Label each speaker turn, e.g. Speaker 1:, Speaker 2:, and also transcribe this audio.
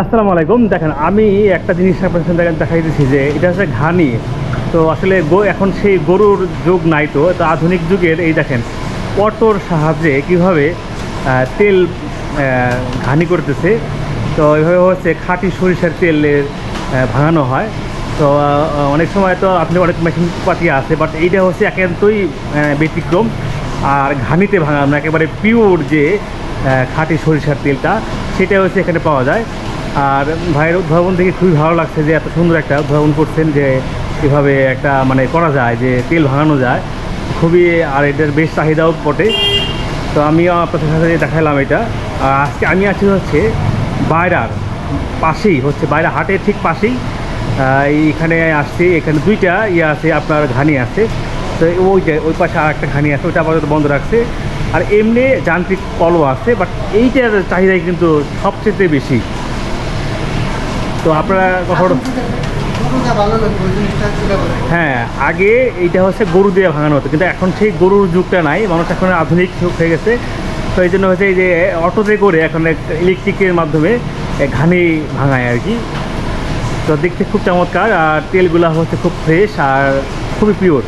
Speaker 1: আসসালামু আলাইকুম। দেখেন, আমি একটা জিনিস আপনার দেখেন দেখাই দিচ্ছি যে এটা হচ্ছে ঘানি। তো আসলে গো, এখন সেই গরুর যুগ নাই তো তো আধুনিক যুগের এই দেখেন অটোর সাহায্যে কীভাবে তেল ঘানি করতেছে। তো এইভাবে হচ্ছে খাঁটি সরিষার তেলের ভাঙানো হয়। তো অনেক সময় তো আপনি অনেক মেশিন পাতি আছে বাট এইটা হচ্ছে একান্তই ব্যতিক্রম। আর ঘানিতে ভাঙানো একেবারে পিওর যে খাঁটি সরিষার তেলটা, সেটা হচ্ছে এখানে পাওয়া যায়। আর ভাইয়ের উদ্ভাবন দেখে খুবই ভালো লাগছে যে এত সুন্দর একটা উদ্ভাবন করছেন যে এভাবে একটা মানে করা যায়, যে তেল ভাঙানো যায়। খুবই, আর এটার বেশ চাহিদাও বটে। তো আমিও আপনাদের সাথে দেখালাম এটা। আর আজকে আমি আছি হচ্ছে বাইরার পাশেই, হচ্ছে বাইরা হাটের ঠিক পাশেই। এইখানে আসছি, এখানে দুইটা ইয়ে আছে, আপনার ঘানি আছে। তো ওইটা, ওই পাশে আর একটা ঘানি আছে, ওইটা আপাতত বন্ধ রাখছে। আর এমনি যান্ত্রিক কলও আছে বাট এইটার চাহিদাই কিন্তু সবচেয়ে বেশি। তো আপনারা কখনো হ্যাঁ আগে এইটা হচ্ছে গরু দিয়ে ভাঙানো হতো, কিন্তু এখন সেই গরুর যুগটা নাই, মানুষ এখন আধুনিক যুগ হয়ে গেছে। তো এই জন্য হচ্ছে এই যে অটোতে করে এখন ইলেকট্রিকের মাধ্যমে ঘানি ভাঙায় আর কি। তো দেখতে খুব চমৎকার, আর তেলগুলো হচ্ছে খুব ফ্রেশ আর খুবই পিওর